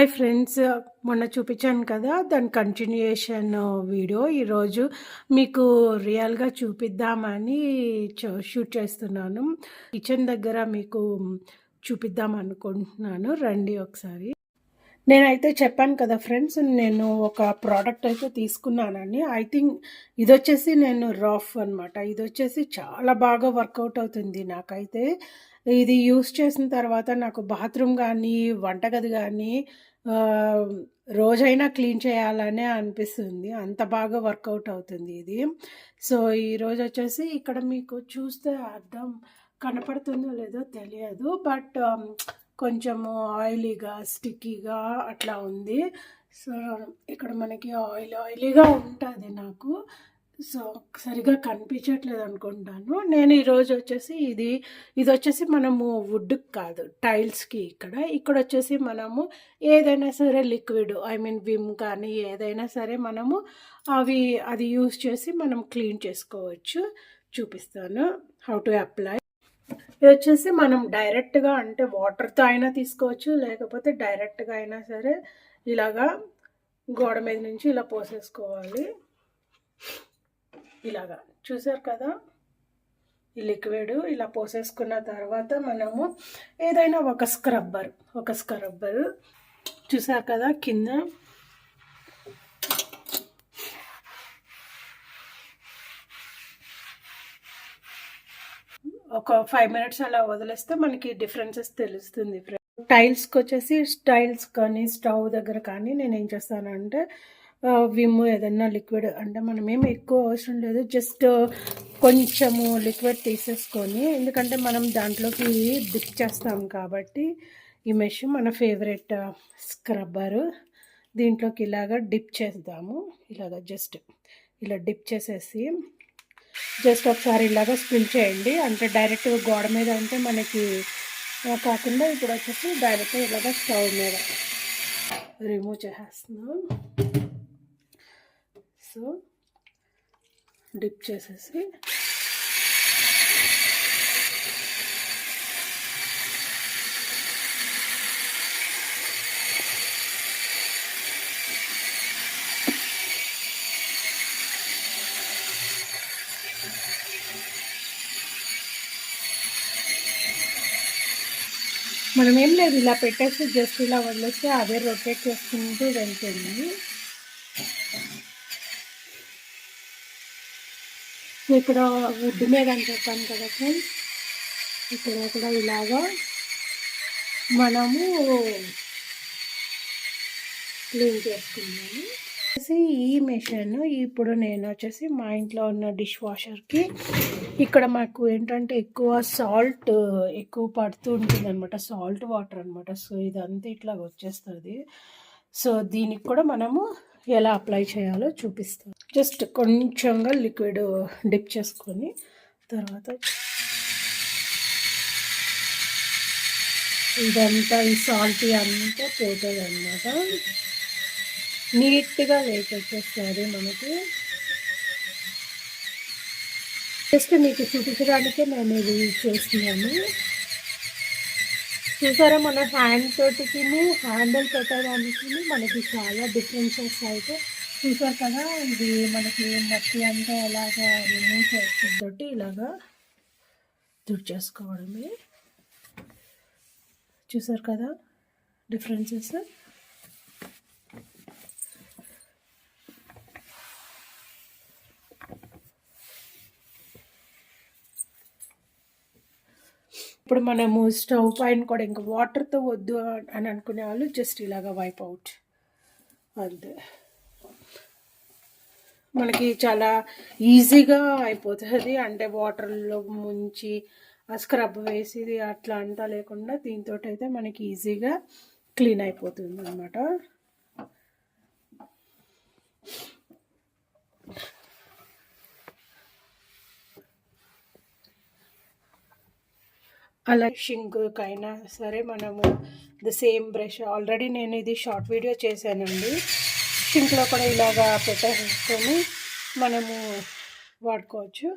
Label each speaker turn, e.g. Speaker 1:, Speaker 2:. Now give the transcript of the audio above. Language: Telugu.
Speaker 1: హాయ్ ఫ్రెండ్స్ మొన్న చూపించాను కదా దాని కంటిన్యూయేషన్ వీడియో ఈరోజు మీకు రియల్గా చూపిద్దామని షూట్ చేస్తున్నాను. కిచెన్ దగ్గర మీకు చూపిద్దాం అనుకుంటున్నాను. రండి ఒకసారి. నేనైతే చెప్పాను కదా ఫ్రెండ్స్ నేను ఒక ప్రోడక్ట్ అయితే తీసుకున్నానని ఐ థింక్ ఇది వచ్చేసి నేను రఫ్ అనమాట ఇది వచ్చేసి చాలా బాగా వర్కౌట్ అవుతుంది నాకైతే. ఇది యూస్ చేసిన తర్వాత నాకు బాత్రూమ్ కానీ వంటగది కానీ రోజైనా క్లీన్ చేయాలనే అనిపిస్తుంది. అంత బాగా వర్కౌట్ అవుతుంది ఇది. సో ఈరోజు వచ్చేసి ఇక్కడ మీకు చూస్తే అర్థం కనపడుతుందో లేదో తెలియదు. బట్ కొంచెము ఆయిలీగా స్టిక్కీగా అట్లా ఉంది. సో ఇక్కడ మనకి ఆయిల్ ఆయిలీగా ఉంటుంది నాకు. సో సరిగా కనిపించట్లేదు అనుకుంటాను. నేను ఈరోజు వచ్చేసి ఇది ఇది వచ్చేసి మనము వుడ్ కాదు టైల్స్కి ఇక్కడ. ఇక్కడ వచ్చేసి మనము ఏదైనా సరే లిక్విడ్ ఐ మీన్ విమ్ కానీ ఏదైనా సరే మనము అవి అది యూస్ చేసి మనం క్లీన్ చేసుకోవచ్చు. చూపిస్తాను హౌ టు అప్లై. ఇది వచ్చేసి మనం డైరెక్ట్గా అంటే వాటర్తో అయినా తీసుకోవచ్చు లేకపోతే డైరెక్ట్గా అయినా సరే ఇలాగా గోడ మీద నుంచి ఇలా పోసేసుకోవాలి. ఇలాగా. చూసారు కదా? ఈ లిక్విడ్ ఇలా పోసేసుకున్న తర్వాత మనము ఏదైనా ఒక స్క్రబ్బర్ ఒక స్క్రబ్బర్ చూసారు కదా కింద? ఒక ఫైవ్ మినిట్స్ అలా వదిలేస్తే మనకి డిఫరెన్సెస్ తెలుస్తుంది టైల్స్కి వచ్చేసి టైల్స్ కానీ స్టవ్ దగ్గర కానీ నేను ఏం చేస్తానంటే విమ్ ఏదైనా లిక్విడ్ అంటే మనం ఏమి ఎక్కువ అవసరం లేదు. జస్ట్ కొంచెము లిక్విడ్ తీసేసుకొని ఎందుకంటే మనం దాంట్లోకి డిప్ చేస్తాం కాబట్టి ఈ మెష్ మన ఫేవరెట్ స్క్రబ్బరు. దీంట్లోకి ఇలాగ డిప్ చేద్దాము. ఇలాగ జస్ట్ ఇలా డిప్ చేసేసి జస్ట్ ఒకసారి ఇలాగ స్పిల్ చేయండి. అంటే డైరెక్ట్గా గోడ మీద అంటే మనకి కాకుండా ఇప్పుడు వచ్చేసి డైరెక్ట్గా ఇలాగ స్టవ్ మీద రిమూవ్ చేసేస్తున్నాం. సో డిప్ చేసేసి మనం ఏం లేదు ఇలా పెట్టేసి జస్ట్ ఇలా వదిలేస్తే అదే రొటేట్ చేసుకుంటూ వెళ్తుంది. ఇక్కడ వుడ్ మీద అని చెప్పాను కదా ఫ్రెండ్స్. ఇక్కడ కూడా ఇలాగా మనము క్లీన్ చేసుకున్నాము. వచ్చేసి ఈ మెషిన్ ఇప్పుడు నేను వచ్చేసి మా ఇంట్లో ఉన్న డిష్ వాషర్కి ఇక్కడ మాకు ఏంటంటే ఎక్కువ సాల్ట్ ఎక్కువ పడుతూ ఉంటుంది అనమాట సాల్ట్ వాటర్ అనమాట సో ఇదంతా ఇట్లా వచ్చేస్తుంది. సో దీనికి కూడా మనము ఎలా అప్లై చేయాలో చూపిస్తాను. జస్ట్ కొంచెంగా లిక్విడ్ డిప్ చేసుకొని తర్వాత ఇదంతా ఈ సాల్ట్ అంతా పోతుంది అనమాట నీట్గా లేట్ వచ్చేస్తుంది మనకి. జస్ట్ మీకు చూపించడానికే మేము ఇది చేస్తున్నాము చూసారా మన హ్యాండ్ తోటికి హ్యాండిల్ పెట్టడానికి మనకి చాలా డిఫరెన్సెస్ అయితే చూసారు కదా ఇది మనకి మట్టి అంతా ఎలాగా రిమూవ్ చేస్తుంది ఇలాగా తుడిచేసుకోవడమే చూసారు కదా డిఫరెన్సెస్ ఇప్పుడు మనము స్టవ్ పైన కూడా ఇంకా వాటర్తో వద్దు అని అనుకునే వాళ్ళు జస్ట్ ఇలాగా వైప్ అవుట్. అంతే. మనకి చాలా ఈజీగా అయిపోతుంది. అంటే వాటర్లో ముంచి ఆ స్క్రబ్ వేసి అట్లా అంతా లేకుండా దీంతో అయితే మనకి ఈజీగా క్లీన్ అయిపోతుంది అనమాట అలా షింక్కైనా సరే మనము ద సేమ్ బ్రష్. ఆల్రెడీ నేను ఇది షార్ట్ వీడియో చేశానండి. షింక్లో కూడా ఇలాగా పెట్టేసుకొని మనము వాడుకోవచ్చు.